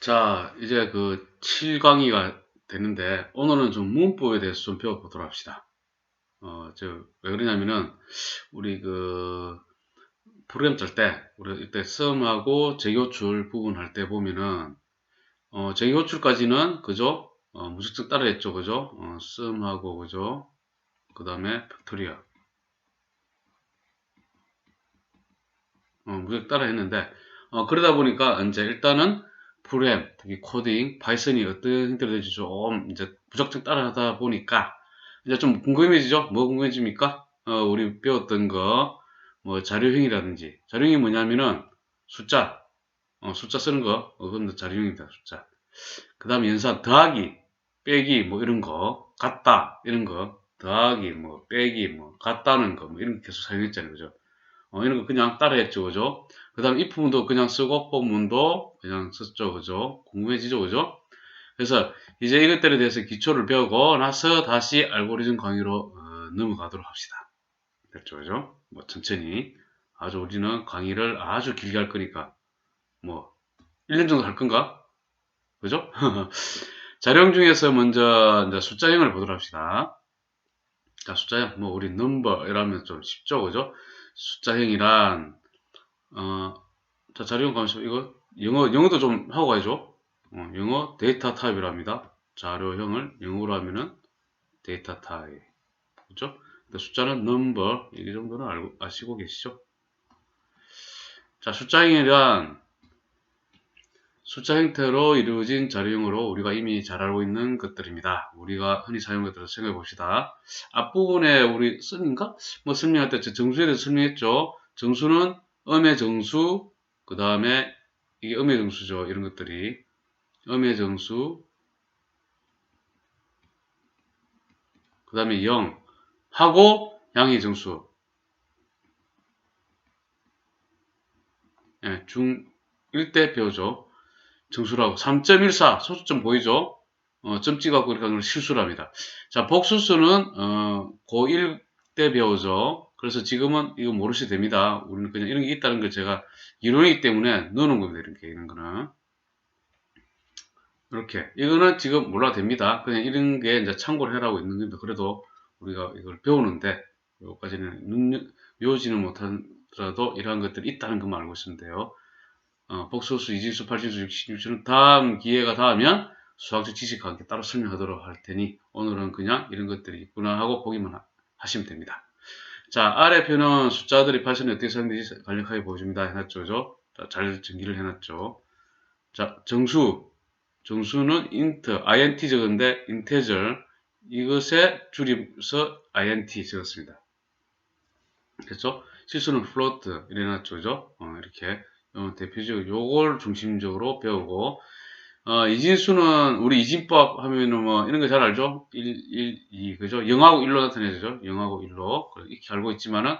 자, 이제 그 7강의가 되는데, 오늘은 좀 문법에 대해서 좀 배워보도록 합시다. 어, 저, 왜 그러냐면은, 우리 그, 프로그램 짤 때, 우리 이때 썸하고 제교출 부분 할 때 보면은, 어, 제교출까지는, 그죠? 어, 무작정 따라 했죠, 그죠? 어, 썸하고, 그죠? 그 다음에 팩토리아. 어, 무작정 따라 했는데, 어, 그러다 보니까, 이제 일단은, 프로그램, 특히 코딩, 파이썬이 어떤 형태로 될지 좀 이제 무작정 따라하다 보니까 이제 좀 궁금해지죠? 뭐 궁금해집니까? 어, 우리 배웠던 거, 뭐 자료형이라든지 자료형이 뭐냐면은 숫자, 어, 숫자 쓰는 거, 어, 그건 자료형입니다. 숫자. 그 다음에 연산, 더하기, 빼기, 뭐 이런 거, 같다, 이런 거, 더하기, 뭐 빼기, 뭐 같다는 거, 뭐 이런 거 계속 사용했잖아요. 그죠? 어, 이런 거 그냥 따라했죠. 그죠? 그 다음 if 문도 그냥 쓰고 본문도 그냥 썼죠. 그죠? 궁금해지죠. 그죠? 그래서 이제 이것들에 대해서 기초를 배우고 나서 다시 알고리즘 강의로 어, 넘어가도록 합시다. 됐죠. 그죠? 뭐 천천히. 아주 우리는 강의를 아주 길게 할 거니까 뭐 1년 정도 할 건가? 그죠? 자령 중에서 먼저 이제 숫자형을 보도록 합시다. 자, 숫자형. 뭐 우리 넘버 이라면 좀 쉽죠. 그죠? 숫자형이란 어, 자, 자료형 가면서 이거 영어 영어도 좀 하고 가야죠. 어, 영어 데이터 타입이랍니다. 자료형을 영어로 하면은 데이터 타입. 그죠? 근데 숫자는 number 이 정도는 알고 아시고 계시죠? 자, 숫자형이란 숫자 형태로 이루어진 자료형으로 우리가 이미 잘 알고 있는 것들입니다. 우리가 흔히 사용하는 것들을 생각해 봅시다. 앞부분에 우리 쓴인가? 뭐 설명할 때 정수에 대해서 설명했죠. 정수는 음의 정수, 그 다음에 이게 음의 정수죠. 이런 것들이. 음의 정수, 그 다음에 0, 하고 양의 정수. 예, 중1대 배우죠. 정수라고 3.14 소수점 보이죠? 어, 점 찍어갖고 이렇게 하는 걸 실수랍니다. 자, 복수수는 어, 고1 때 배우죠. 그래서 지금은 이거 모르셔도 됩니다. 우리는 그냥 이런 게 있다는 걸 제가 이론이기 때문에 넣어놓은 겁니다. 이렇게 이런 거는 이렇게 이거는 지금 몰라도 됩니다. 그냥 이런 게 이제 참고를 해라고 있는 겁니다. 그래도 우리가 이걸 배우는데 여기까지는 묘지는 못하더라도 이러한 것들이 있다는 것만 알고 있으면 돼요. 어, 복소수, 이진수, 팔진수, 육신수는 다음 기회가 닿으면 수학적 지식과 함께 따로 설명하도록 할 테니 오늘은 그냥 이런 것들이 있구나 하고 보기만 하, 하시면 됩니다. 자, 아래 표는 숫자들이 파션이 어떻게 사용되지 간략하게 보여줍니다. 해놨죠. 그죠? 자, 잘 정리를 해놨죠. 자, 정수. 정수는 int, int 적은데 integer 이것에 줄임서 int 적었습니다. 그렇죠? 실수는 float 이래놨죠. 그죠? 어, 이렇게 어, 대표적으로 요걸 중심적으로 배우고 어, 이진수는 우리 이진법 하면은 뭐 이런 거 잘 알죠? 1, 1, 2 그죠? 0하고 1로 나타내죠. 0하고 1로 이렇게 알고 있지만은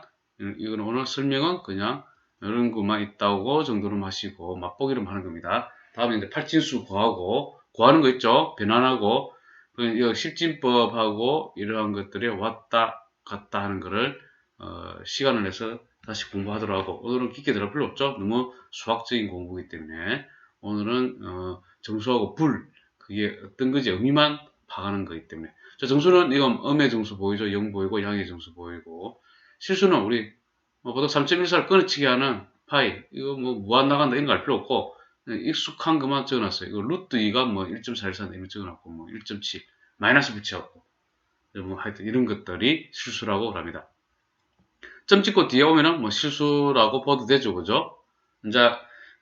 이거는 오늘 설명은 그냥 이런 것만 있다고 정도로 마시고 맛보기로 하는 겁니다. 다음에 이제 팔진수 구하고 구하는 거 있죠? 변환하고 그 실진법하고 이러한 것들이 왔다 갔다 하는 거를 어, 시간을 내서 다시 공부하도록 하고 오늘은 깊게 들어갈 필요 없죠. 너무 수학적인 공부이기 때문에 오늘은 어, 정수하고 불 그게 어떤 거지 의미만 파가는 거기 때문에 자 정수는 이건 음의 정수 보이죠. 0 보이고 양의 정수 보이고 실수는 우리 뭐 보통 3.14를 끊어치게 하는 파이 이거 뭐 무한 나간다 이런 거 알 필요 없고 익숙한 것만 적어놨어요. 이거 루트 2가 뭐 1.414 이런 적어놨고 뭐 1.7 마이너스 붙여갖고 뭐 하여튼 이런 것들이 실수라고 합니다. 점 찍고 뒤에 오면은 뭐 실수라고 봐도 되죠. 그죠? 이제,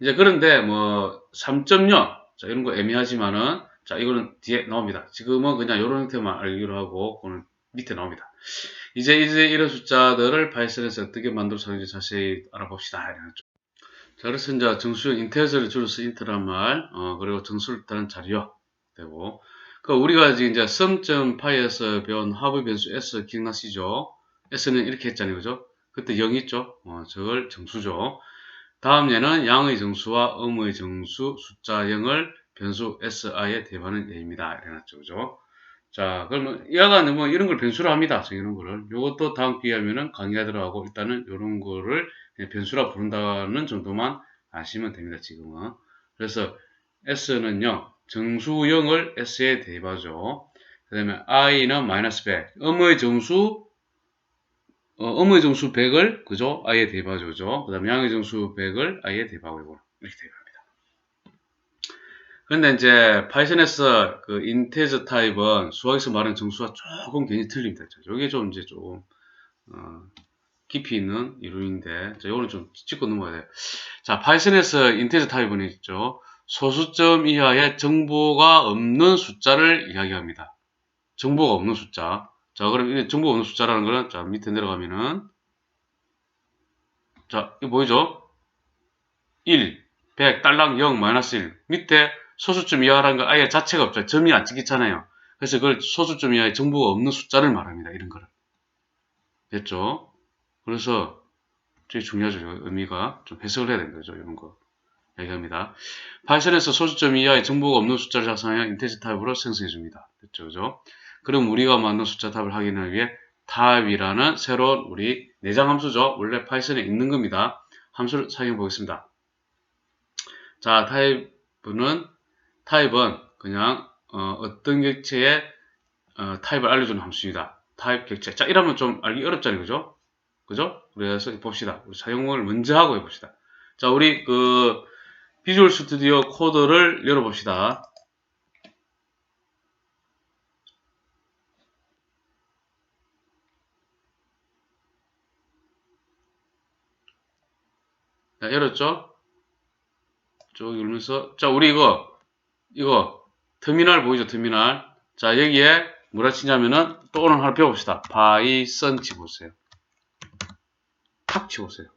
이제 그런데 뭐 3.0, 자, 이런 거 애매하지만은, 자, 이거는 뒤에 나옵니다. 지금은 그냥 이런 형태만 알기로 하고, 그거는 밑에 나옵니다. 이제, 이제 이런 숫자들을 파이썬에서 어떻게 만들어서 하는지 자세히 알아봅시다. 자, 그래서 이제 정수형 인테저를 줄여서 인트란 말, 어, 그리고 정수를 따는 자료 되고, 그 우리가 지금 이제 sum.py에서 배운 하부 변수 s 기억나시죠? s는 이렇게 했잖아요. 그죠? 그때 0 있죠? 어, 저걸 정수죠. 다음 예는 양의 정수와 음의 정수 숫자 0을 변수 si에 대입하는 예입니다. 이래놨죠. 그죠? 자, 그러면 이하가 뭐 이런 걸 변수로 합니다. 이런 거를. 요것도 다음 기회 하면은 강의하도록 하고 일단은 이런 거를 변수라 부른다는 정도만 아시면 됩니다. 지금은. 그래서 s는 0, 정수 0을 s에 대입하죠. 그 다음에 i는 마이너스 100, 음의 정수, 어, 음의 정수 100을, 그죠? i에 대입하죠. 그 다음에 양의 정수 100을 i에 대입하고, 이거 이렇게 대입합니다. 근데 이제 파이썬에서 그 인테저 타입은 수학에서 말하는 정수와 조금 굉장히 틀립니다. 이게 좀 이제 좀, 어, 깊이 있는 이론인데, 자, 요거는 좀 짚고 넘어가야 돼요. 자, 파이썬에서 인테저 타입은 있죠. 소수점 이하의 정보가 없는 숫자를 이야기합니다. 정보가 없는 숫자. 자, 그럼 이 정보가 없는 숫자라는 거는, 자, 밑에 내려가면은, 자, 이거 보이죠? 1, 100, 딸랑 0, 마이너스 1. 밑에 소수점 이하라는 거 아예 자체가 없죠. 점이 안 찍히잖아요. 그래서 그걸 소수점 이하의 정보가 없는 숫자를 말합니다. 이런 거를. 됐죠? 그래서 되게 중요하죠. 의미가 좀 해석을 해야 되는 거죠. 이런 거. 얘기합니다. 파이썬에서 소수점 이하의 정보가 없는 숫자를 작성하여 인테지 타입으로 생성해 줍니다. 됐죠? 그죠? 그럼 우리가 만든 숫자 탑을 확인하기 위해 탑이라는 새로운 우리 내장 함수죠. 원래 파이썬에 있는 겁니다. 함수를 사용해 보겠습니다. 자, 타입은 타입은 그냥 어, 떤 객체의 어, 타입을 알려주는 함수입니다. 타입 객체. 자, 이러면 좀 알기 어렵잖아요. 그죠? 그죠? 그래서 봅시다. 우리 사용을 먼저 하고 해봅시다. 자, 우리 그 비주얼 스튜디오 코드를 열어봅시다. 자, 열었죠? 쭉 열면서 자, 우리 이거 이거 터미널 보이죠? 터미널. 자, 여기에 뭐라 치냐면은 또 오늘 하나 배워봅시다. 파이썬 치보세요. 탁 치보세요.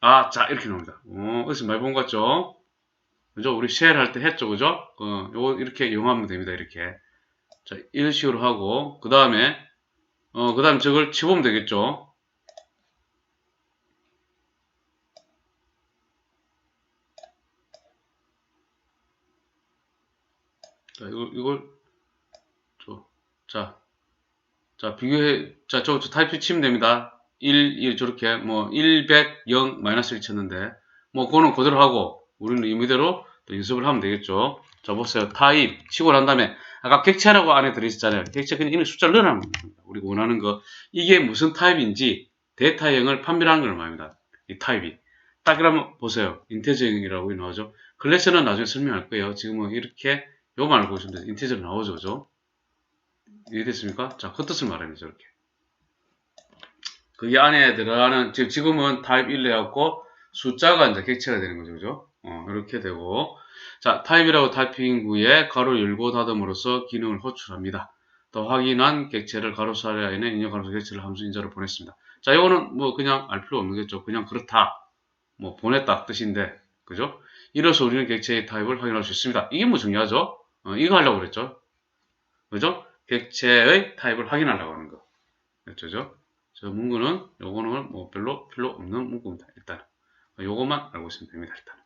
아, 자, 이렇게 나옵니다. 어, 어디서 많이 본 것 같죠? 그죠? 우리 쉘할때 했죠? 그죠? 어, 요거 이렇게 이용하면 됩니다. 이렇게. 자, 이런 식으로 하고, 그 다음에, 어, 그 다음에 저걸 치보면 되겠죠? 자, 이걸, 이걸, 저, 자, 자, 비교해, 자, 저, 저 타입 치면 됩니다. 1, 1, 저렇게, 뭐, 1, 100, 0, 마이너스 1 쳤는데, 뭐, 그거는 그대로 하고, 우리는 이대로 또 연습을 하면 되겠죠. 자, 보세요. 타입 치고 난 다음에, 아까 객체라고 안에 들어있었잖아요. 객체 그냥 이는 숫자를 넣어놓으면 됩니다. 우리가 원하는 거, 이게 무슨 타입인지, 데이터형을 판별하는 걸 말합니다. 이 타입이. 딱 그러면 보세요. 인테저형이라고 나오죠. 클래스는 나중에 설명할 거예요. 지금은 이렇게, 요만 알고 있으면 돼요. 인테저로 나오죠. 그죠? 이해됐습니까? 자, 그 뜻을 말합니다. 저렇게. 그게 안에 들어가는, 지금, 지금은 타입 1 해갖고, 숫자가 이제 객체가 되는 거죠. 그죠? 어, 이렇게 되고. 자, 타입이라고 타이핑 후에 가로 열고 닫음으로써 기능을 호출합니다. 또 확인한 객체를 가로 사례에 있는 인형 가로 객체를 함수 인자로 보냈습니다. 자, 이거는 뭐 그냥 알 필요 없는겠죠. 그냥 그렇다. 뭐 보냈다 뜻인데. 그죠? 이로써 우리는 객체의 타입을 확인할 수 있습니다. 이게 뭐 중요하죠? 어, 이거 하려고 그랬죠. 그죠? 객체의 타입을 확인하려고 하는 거. 그렇죠? 저 문구는 요거는 뭐 별로 필요 없는 문구입니다. 일단 요것만 알고 있으면 됩니다. 일단.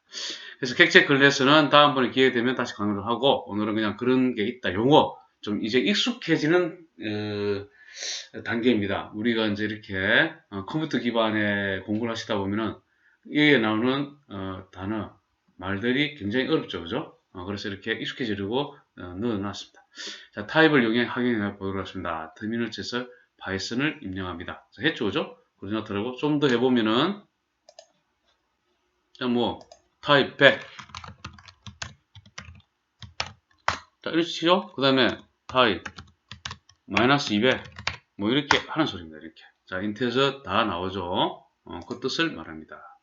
그래서 객체 클래스는 다음번에 기회 되면 다시 강의를 하고 오늘은 그냥 그런 게 있다. 용어 좀 이제 익숙해지는 어, 단계입니다. 우리가 이제 이렇게 어, 컴퓨터 기반의 공부를 하시다 보면은 여기에 나오는 어, 단어 말들이 굉장히 어렵죠, 그죠? 어, 그래서 이렇게 익숙해지려고 어, 넣어놨습니다. 자, 타입을 이용해 확인해 보도록 하겠습니다. 터미널 쳐서 파이썬을 입력합니다. 자, 했죠, 그죠? 그러나 들어고 좀 더 해보면은 자, 뭐 타입 100 자, 이렇게 치죠? 그 다음에 타입 마이너스 200 뭐 이렇게 하는 소리입니다. 이렇게 자, 인테저 다 나오죠? 어, 그 뜻을 말합니다.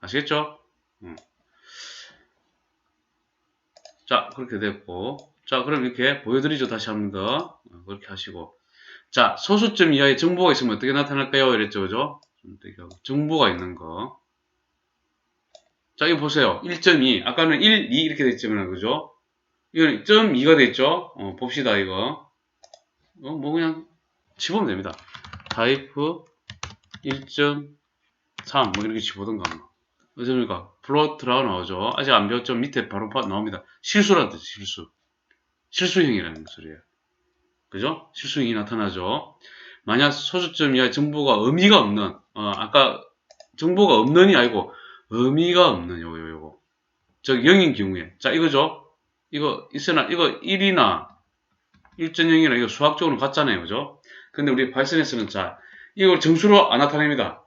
아시겠죠? 음. 자, 그렇게 됐고. 자, 그럼 이렇게 보여드리죠. 다시 한번 더. 어, 그렇게 하시고. 자, 소수점 이하의 정보가 있으면 어떻게 나타날까요? 이랬죠. 그죠? 정보가 있는 거. 자, 이거 보세요. 1.2. 아까는 1, 2 이렇게 됐지만, 그죠? 이거는 1.2가 됐죠? 어, 봅시다, 이거. 어, 뭐 그냥 집으면 됩니다. 타이프 1.3, 뭐 이렇게 집어던가. 뭐. 어쩌니까 플로트라고 나오죠. 아직 안 배웠죠? 밑에 바로 나옵니다. 실수라는 뜻, 실수. 실수형이라는 소리예요. 그죠? 실수형이 나타나죠. 만약 소수점 이하 정보가 의미가 없는, 어, 아까 정보가 없는이 아니고 의미가 없는 요요 요거. 즉 0인 경우에 자 이거죠. 이거 있으나 이거 1이나 1.0이나 이거 수학적으로 같잖아요. 그죠? 근데 우리 파이썬에서는 자 이걸 정수로 안 나타냅니다.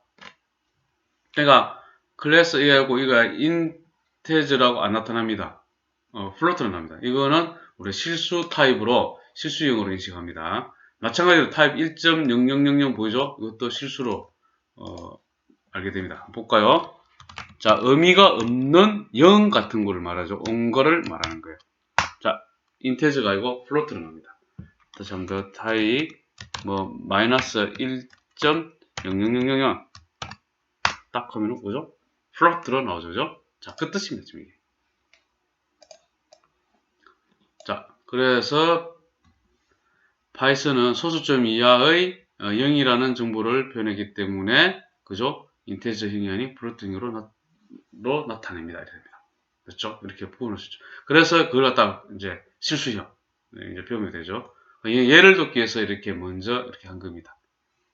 그러니까 클래스 A하고 이거 인테저라고 안 나타납니다. 어, 플로트로 납니다. 이거는 우리 실수 타입으로 실수형으로 인식합니다. 마찬가지로 타입 1.0000 보이죠? 이것도 실수로 어, 알게 됩니다. 볼까요? 자, 의미가 없는 0 같은 거를 말하죠. 온 거를 말하는 거예요. 자, 인테저가 아니고 플로트로 납니다. 다시 한 번 더 타입 뭐 마이너스 1.0000 딱 하면 뭐죠? 플로트로 나오죠. 자, 그 뜻입니다. 지금 이게. 자, 그래서 파이썬은 소수점 이하의 어, 0이라는 정보를 표현하기 때문에 그죠? 인테저 형이 아닌 플로트 형으로 나, 로 나타냅니다. 이렇게 됩니다. 그렇죠? 이렇게 표현할 수 있죠. 그래서 그걸 갖다 이제 실수형 네, 이제 표현이 되죠. 예- 예를 돕기 위해서 이렇게 먼저 이렇게 한 겁니다.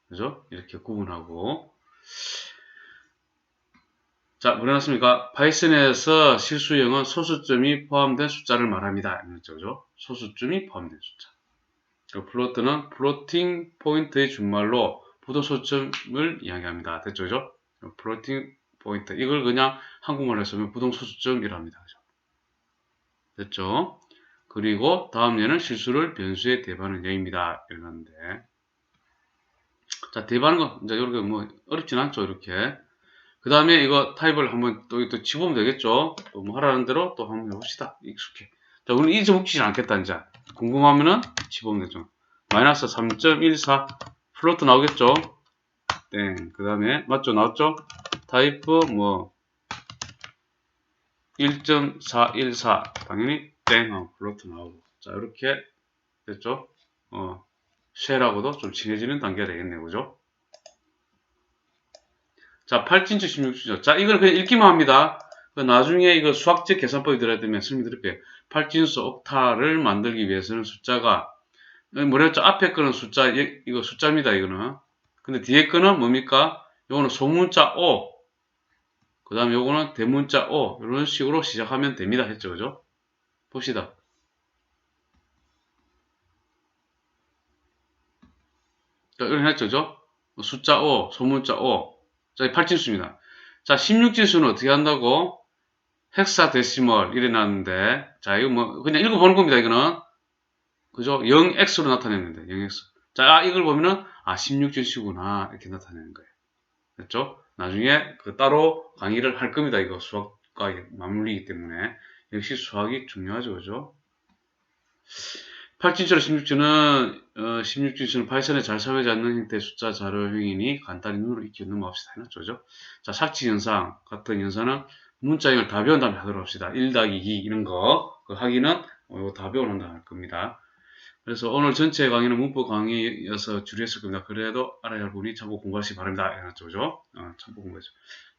그죠? 이렇게 구분하고 자, 뭐래놨습니까? 파이썬에서 실수형은 소수점이 포함된 숫자를 말합니다. 그죠? 소수점이 포함된 숫자. 그 플로트는 플로팅 포인트의 준말로 부도 소수점을 이야기합니다. 됐죠, 그죠? 플로팅 포인트. 이걸 그냥 한국말로 했으면 부동 소수점이랍니다. 그죠? 됐죠? 그리고 다음 예는 실수를 변수에 대입하는 예입니다. 이러는데. 자, 대입하는 거, 이제 이렇게 뭐, 어렵진 않죠, 이렇게. 그 다음에 이거 타입을 한번 또, 또 집으면 되겠죠? 또 뭐 하라는 대로 또 한번 해봅시다. 익숙해. 자, 우리는 웃기지 않겠다, 이제. 궁금하면은 집으면 되죠. 마이너스 3.14 플로트 나오겠죠? 땡. 그 다음에, 맞죠? 나왔죠? 타입 뭐, 1.414. 당연히 땡. 하고 플로트 나오고. 자, 이렇게 됐죠? 어, 쉘하고도 좀 친해지는 단계가 되겠네요. 그죠? 자, 8진주 16주죠. 자, 이걸 그냥 읽기만 합니다. 그 나중에 이거 수학적 계산법이 들어야 되면 설명드릴게요. 8진수 옥타를 만들기 위해서는 숫자가 뭐랬죠? 앞에 거는 숫자 이- 이거 숫자입니다. 이거는. 근데 뒤에 거는 뭡니까? 요거는 소문자 O. 그 다음에 요거는 대문자 O. 이런 식으로 시작하면 됩니다. 했죠. 그죠? 봅시다. 자, 이렇게 했죠. 그죠? 숫자 O, 소문자 O. 자, 8진수입니다. 자, 16진수는 어떻게 한다고? 헥사 데시멀 이래 놨는데 자, 이거 뭐 그냥 읽어보는 겁니다. 이거는 그죠? 0x로 나타내는데 0x. 자, 아, 이걸 보면은 아 16진수구나 이렇게 나타내는 거예요. 됐죠? 나중에 그 따로 강의를 할 겁니다. 이거 수학과 맞물리기 때문에 역시 수학이 중요하죠, 그죠? 8진처럼 16진은 어, 16진수는 파이썬에 잘 사용하지 않는 형태의 숫자 자료형이니 간단히 눈으로 익혀 넘어갑시다. 해놨죠, 그죠? 자, 삭지 현상 같은 현상은 문자형을 다 배운 다음에 하도록 합시다. 1 더하기 2 이런 거, 그 하기는 어, 이거 다 배우는 다음에 할 겁니다. 그래서 오늘 전체 강의는 문법 강의여서 줄였을 겁니다. 그래도 알아야 할 부분이 참고 공부하시기 바랍니다. 해놨죠, 그죠? 어, 참고 공부하죠.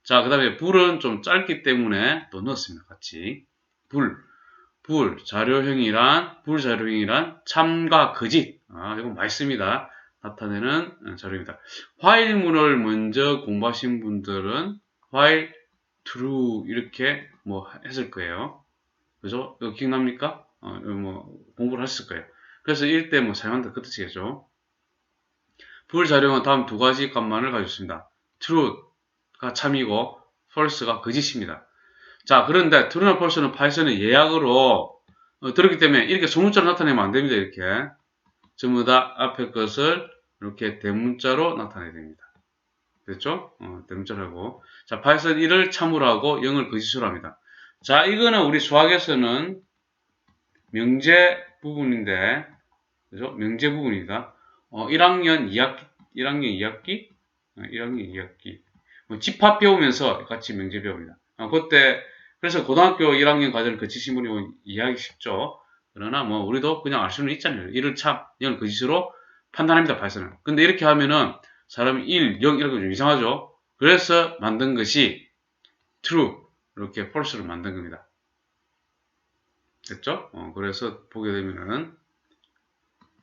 자, 그 다음에 불은 좀 짧기 때문에 또 넣었습니다. 같이. 불. 불, 자료형이란, 불 자료형이란 참과 거짓. 아, 이거 많습니다. 나타내는 어, 자료입니다. 화일문을 먼저 공부하신 분들은 while true 이렇게 뭐 했을 거예요. 그죠? 이거 기억납니까? 어, 뭐 공부를 했을 거예요. 그래서 1대 뭐 사용한다 그 뜻이겠죠. 불자료는 다음 두 가지 값만을 가지고 있습니다. true가 참이고 false가 거짓입니다. 자, 그런데 true나 false는 파이썬의 예약으로 어, 들었기 때문에 이렇게 소문자로 나타내면 안 됩니다. 이렇게 전부 다 앞에 것을 이렇게 대문자로 나타내야 됩니다. 됐죠? 어, 대문자로 하고 자, 파이썬 1을 참으로 하고 0을 거짓으로 합니다. 자, 이거는 우리 수학에서는 명제 부분인데 그죠? 명제 부분이다. 어, 1학년 2학기 1학년 2학기 1학년 2학기 뭐 집합 배우면서 같이 명제 배웁니다. 어, 그때 그래서 고등학교 1학년 과정을 거치신 분이 뭐 이해하기 쉽죠. 그러나 뭐 우리도 그냥 알 수는 있잖아요. 1을 참, 0을 거짓으로 판단합니다. 발선은. 근데 이렇게 하면은 사람이 1, 0 이렇게 좀 이상하죠. 그래서 만든 것이 true 이렇게 false를 만든 겁니다. 됐죠? 어, 그래서 보게 되면은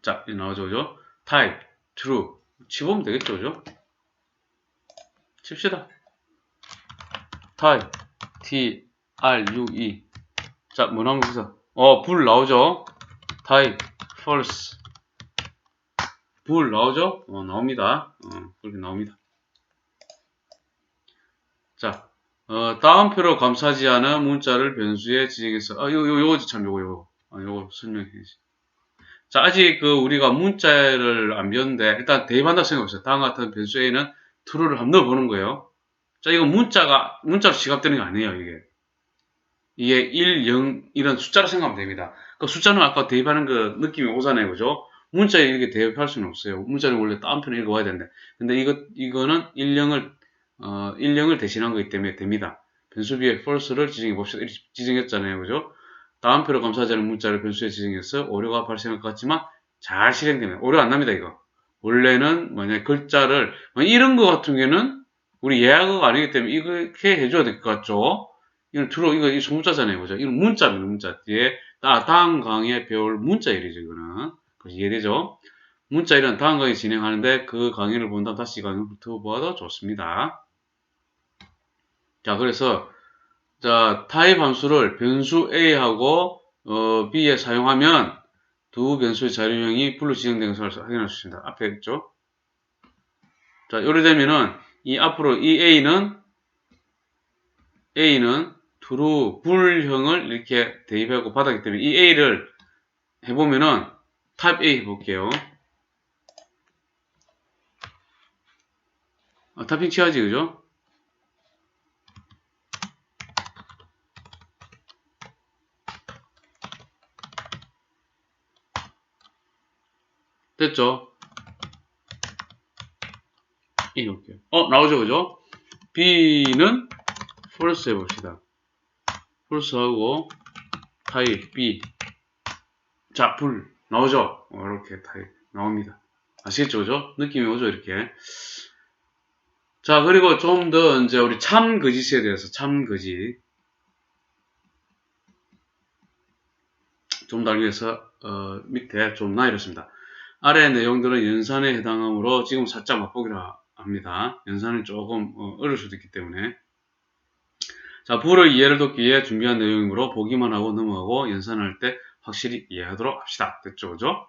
자, 이 나오죠, 그죠? type, true 치보면 되겠죠, 그죠? 칩시다. type, t, r, u, e 자, 보세요. 어, 불 나오죠? type, false. 불 나오죠? 어, 나옵니다. 어, 그렇게 나옵니다. 자, 어, 다음표로 감싸지 않은 문자를 변수에 지정해서, 아, 요, 요, 요거 참, 요거, 요거. 아, 요거 설명해 주시 자, 아직 그 우리가 문자를 안 배웠는데, 일단 대입한다 생각해보세요. 다음 같은 변수에는 true를 한번 넣어보는 거예요. 자, 이거 문자가, 문자로 지갑되는 게 아니에요, 이게. 이게 1, 0, 이런 숫자로 생각하면 됩니다. 그 숫자는 아까 대입하는 그 느낌이 오잖아요, 그죠? 문자에 이렇게 대입할 수는 없어요. 문자는 원래 다운표를 읽어와야 되는데. 근데 이거, 이거는 1, 0을, 어, 1, 0을 대신한 거기 때문에 됩니다. 변수비에 false를 지정해 봅시다. 지정했잖아요, 그죠? 다운표로 감사하지 않은 문자를 변수에 지정해서 오류가 발생할 것 같지만 잘 실행되면 오류 안 납니다, 이거. 원래는 만약에 글자를, 이런 거 같은 경우에는 우리 예약어가 아니기 때문에 이렇게 해줘야 될 것 같죠? 이건 주로 이거 이 소문자잖아요, 그죠? 이건 문자입니다, 문자. 뒤에 다, 다음 강의에 배울 문자 일이죠, 이거는. 그래서 이해되죠? 문자 일은 다음 강의 진행하는데 그 강의를 본다면 다시 이 강의를 붙어보아도 좋습니다. 자, 그래서 자, 타입 함수를 변수 A하고 어, B에 사용하면 두 변수의 자료형이 불로 지정된 것을 확인할 수 있습니다. 앞에 있죠? 자, 이래 되면은 이 앞으로 이 A는 A는 true 불형을 이렇게 대입하고 받았기 때문에 이 A를 해보면은 type A 해볼게요. 아, 타핑 치야지, 그죠? 됐죠? 이렇게. 어, 나오죠, 그죠? B는 false 해봅시다. false 하고, 타입 B. 자, 불. 나오죠? 어, 이렇게 타입 나옵니다. 아시겠죠, 그죠? 느낌이 오죠, 이렇게. 자, 그리고 좀 더 이제 우리 참 거짓에 대해서 참 거짓. 좀 더 알기 위해서, 어, 밑에 좀 나열했습니다. 아래 내용들은 연산에 해당하므로 지금 살짝 맛보기라 합니다. 연산은 조금 어, 어려울 수도 있기 때문에 자 불을 이해를 돕기 위해 준비한 내용이므로 보기만 하고 넘어가고 연산할 때 확실히 이해하도록 합시다. 됐죠? 그죠?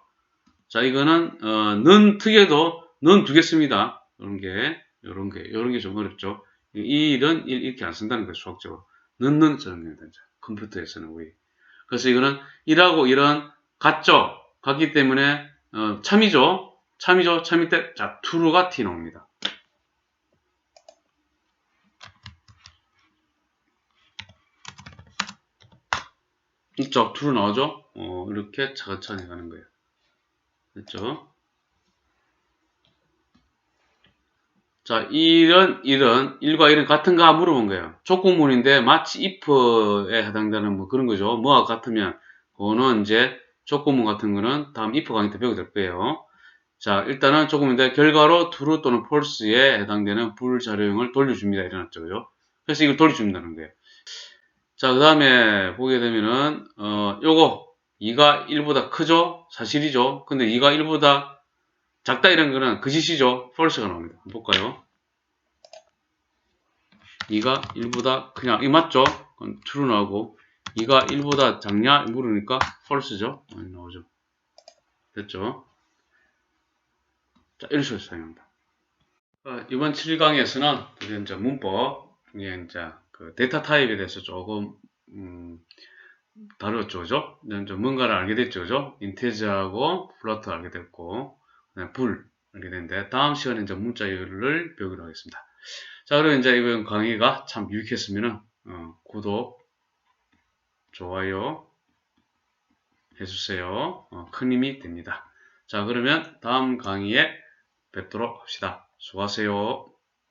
자 이거는 어, 는 특에도 는 두겠습니다. 이런 게 이런 게 이런 게 좀 어렵죠. 이 일은 이렇게 안 쓴다는 거예요. 수학적으로 는 는 쓰는 겁니다. 컴퓨터에서는 우리 그래서 이거는 일하고 이런 같죠? 같기 때문에 어, 참이죠. 참이죠. 참이 때, 자, true가 t 나옵니다. 있죠. true 나오죠. 어, 이렇게 차근차근히 가는 거예요. 됐죠? 자, 1은, 1은, 1과 1은 같은가 물어본 거예요. 조건문인데 마치 if에 해당되는 뭐 그런 거죠. 뭐가 같으면, 그거는 이제 조건문 같은 거는 다음 if 강의 때 배우게 될 거예요. 자, 일단은 조금인데 결과로 true 또는 false에 해당되는 불자료형을 돌려줍니다. 이래놨죠. 그죠? 그래서 이걸 돌려준다는 거예요. 자, 그 다음에 보게 되면은, 어, 요거, 2가 1보다 크죠? 사실이죠? 근데 2가 1보다 작다 이런 거는 거짓이죠? false가 나옵니다. 볼까요? 2가 1보다 그냥, 이 맞죠? true 나오고, 2가 1보다 작냐? 물으니까 false죠? 나오죠. 됐죠? 자, 이런 식으로 사용합니다. 어, 이번 7강에서는 우리 이제 문법 중에 이제 그 데이터 타입에 대해서 조금 음, 다뤘죠, 그죠? 이제 뭔가를 알게 됐죠, 그죠? 인테저하고 플러트 알게 됐고, 불 알게 됐는데 다음 시간에 이제 문자열을 배우기로 하겠습니다. 자, 그리고 이제 이번 강의가 참 유익했으면 어, 구독, 좋아요 해주세요. 어, 큰 힘이 됩니다. 자, 그러면 다음 강의에 뵙도록 합시다. 수고하세요.